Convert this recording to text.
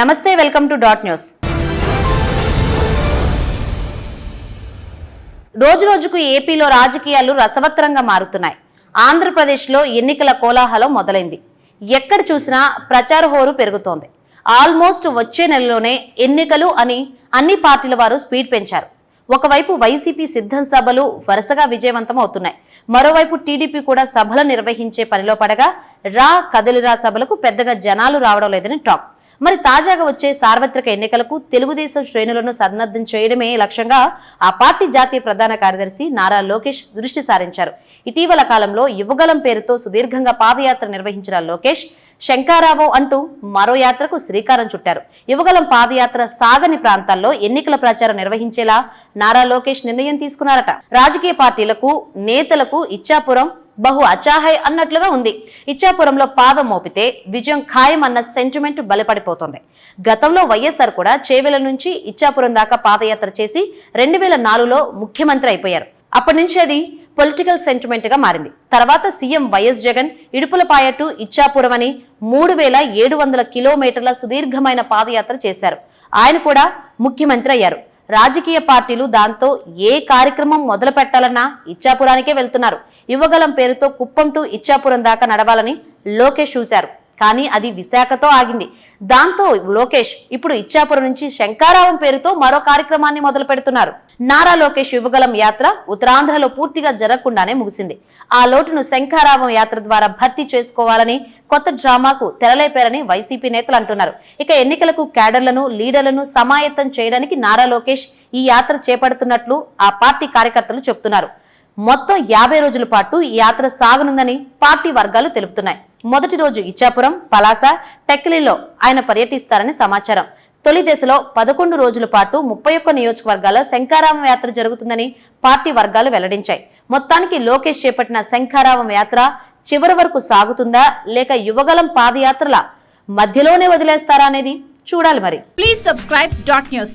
నమస్తే welcome to dot news. రోజు రోజుకు ఏపీలో రాజకీయాలు రసవత్తరంగా మారుతున్నాయి. ఆంధ్రప్రదేశ్లో ఎన్నికల కోలాహలం మొదలైంది. ఎక్కడ చూసినా ప్రచార హోరు పెరుగుతోంది. ఆల్మోస్ట్ వచ్చే నెలలోనే ఎన్నికలు అని అన్ని పార్టీల వారు స్పీడ్ పెంచారు. ఒకవైపు వైసీపీ సిద్ధం సభలు వరుసగా విజయవంతం అవుతున్నాయి. మరోవైపు టీడీపీ కూడా సభలు నిర్వహించే పనిలో పడగా రా కదిలిరా సభలకు పెద్దగా జనాలు రావడం లేదని టాక్. మరి తాజాగా వచ్చే సార్వత్రిక ఎన్నికలకు తెలుగుదేశం శ్రేణులను సన్నద్ధం చేయడమే లక్ష్యంగా ఆ పార్టీ జాతీయ ప్రధాన కార్యదర్శి నారా లోకేష్ దృష్టి సారించారు. ఇటీవల కాలంలో యువగలం పేరుతో సుదీర్ఘంగా పాదయాత్ర నిర్వహించిన లోకేష్ శంకారావం అంటూ మరో యాత్రకు శ్రీకారం చుట్టారు. యువగలం పాదయాత్ర సాగని ప్రాంతాల్లో ఎన్నికల ప్రచారం నిర్వహించేలా నారా లోకేష్ నిర్ణయం తీసుకున్నారట. రాజకీయ పార్టీలకు నేతలకు ఇచ్చాపురం బహు అచాహై అన్నట్లుగా ఉంది. ఇచ్చాపురంలో పాదం మోపితే విజయం ఖాయం అన్న సెంటిమెంట్ బలపడిపోతుంది. గతంలో వైఎస్ఆర్ కూడా చేవెల నుంచి ఇచ్చాపురం దాకా పాదయాత్ర చేసి రెండు వేల నాలుగులో ముఖ్యమంత్రి అయిపోయారు. అప్పటి నుంచి అది పొలిటికల్ సెంటిమెంట్గా మారింది. తర్వాత CM YS Jagan Idupulapaya to Ichchapuram అని మూడు వేల ఏడు వందల కిలోమీటర్ల సుదీర్ఘమైన పాదయాత్ర చేశారు. ఆయన కూడా ముఖ్యమంత్రి అయ్యారు. రాజకీయ పార్టీలు దాంతో ఏ కార్యక్రమం మొదలు పెట్టాలన్నా ఇచ్చాపురానికే వెళ్తున్నారు. యువగలం పేరుతో కుప్పం టు ఇచ్చాపురం దాకా నడవాలని లోకేష్ చూశారు. కానీ అది విశాఖతో ఆగింది. దాంతో లోకేష్ ఇప్పుడు ఇచ్చాపురం నుంచి శంకారావం పేరుతో మరో కార్యక్రమాన్ని మొదలు పెడుతున్నారు. నారా లోకేష్ యువగలం యాత్ర ఉత్తరాంధ్రలో పూర్తిగా జరగకుండానే ముగిసింది. ఆ లోటును శంఖారావం యాత్ర ద్వారా భర్తీ చేసుకోవాలని కొత్త డ్రామాకు తెరలేపారని వైసీపీ నేతలు అంటున్నారు. ఇక ఎన్నికలకు క్యాడర్లను లీడర్లను సమాయత్తం చేయడానికి నారా లోకేష్ ఈ యాత్ర చేపడుతున్నట్లు ఆ పార్టీ కార్యకర్తలు చెబుతున్నారు మొత్తం యాభై రోజుల పాటు ఈ యాత్ర సాగనుందని పార్టీ వర్గాలు తెలుపుతున్నాయి. మొదటి రోజు ఇచ్చాపురం పలాస టెక్లీలో ఆయన పర్యటిస్తారని సమాచారం. తొలి దశలో పదకొండు రోజుల పాటు ముప్పై ఒక్క నియోజకవర్గాల్లో శంకారావం యాత్ర జరుగుతుందని పార్టీ వర్గాలు వెల్లడించాయి. మొత్తానికి లోకేష్ చేపట్టిన శంఖారావం యాత్ర చివరి వరకు సాగుతుందా లేక యువగలం పాదయాత్రల మధ్యలోనే వదిలేస్తారా అనేది చూడాలి మరి. Please subscribe dot news